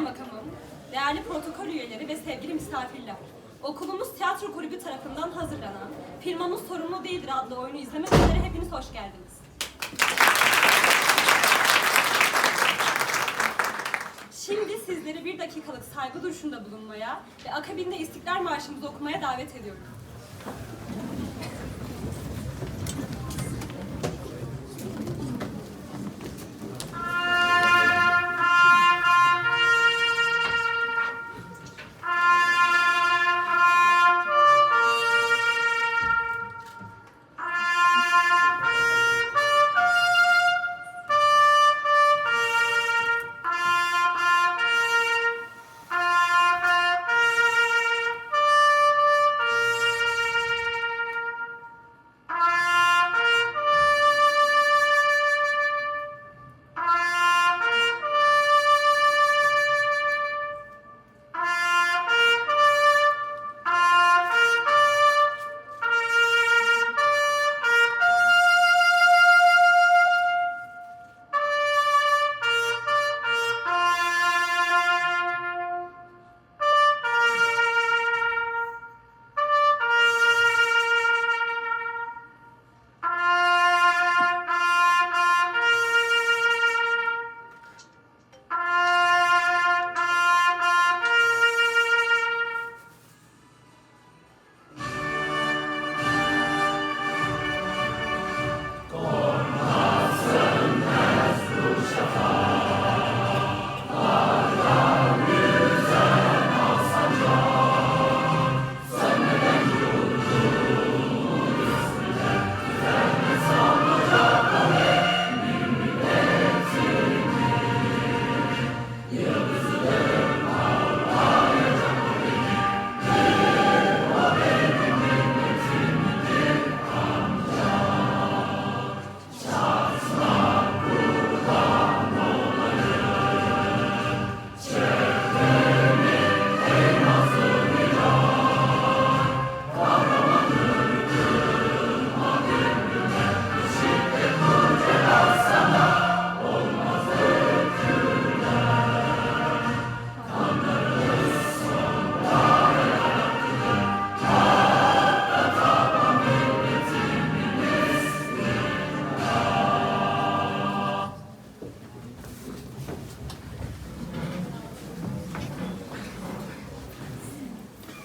Kaymakamım, değerli protokol üyeleri ve sevgili misafirler. Okulumuz tiyatro kulübü tarafından hazırlanan Firmamız Sorumlu Değildir adlı oyunu izlemek üzere hepiniz hoş geldiniz. Şimdi sizleri bir dakikalık saygı duruşunda bulunmaya ve akabinde İstiklal Marşımızı okumaya davet ediyorum.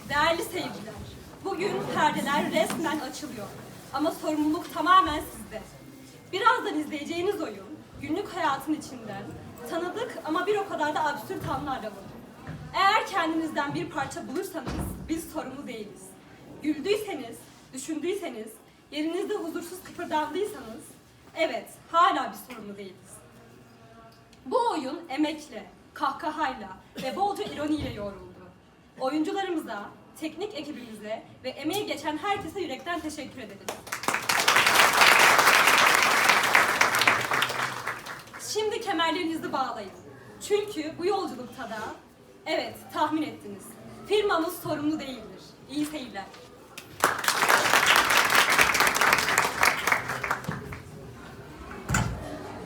Değerli seyirciler, bugün perdeler resmen açılıyor. Ama sorumluluk tamamen sizde. Birazdan izleyeceğiniz oyun, günlük hayatın içinden tanıdık ama bir o kadar da absürt anlarla dolu. Eğer kendinizden bir parça bulursanız biz sorumlu değiliz. Güldüyseniz, düşündüyseniz, yerinizde huzursuz kıpırdandıysanız, evet hala biz sorumlu değiliz. Bu oyun emekle, kahkahayla ve bolca ironiyle yoğruldu. Oyuncularımıza, teknik ekibimize ve emeği geçen herkese yürekten teşekkür ederiz. Şimdi kemerlerinizi bağlayın. Çünkü bu yolculukta da, evet tahmin ettiniz, firmamız sorumlu değildir. İyi seyirler.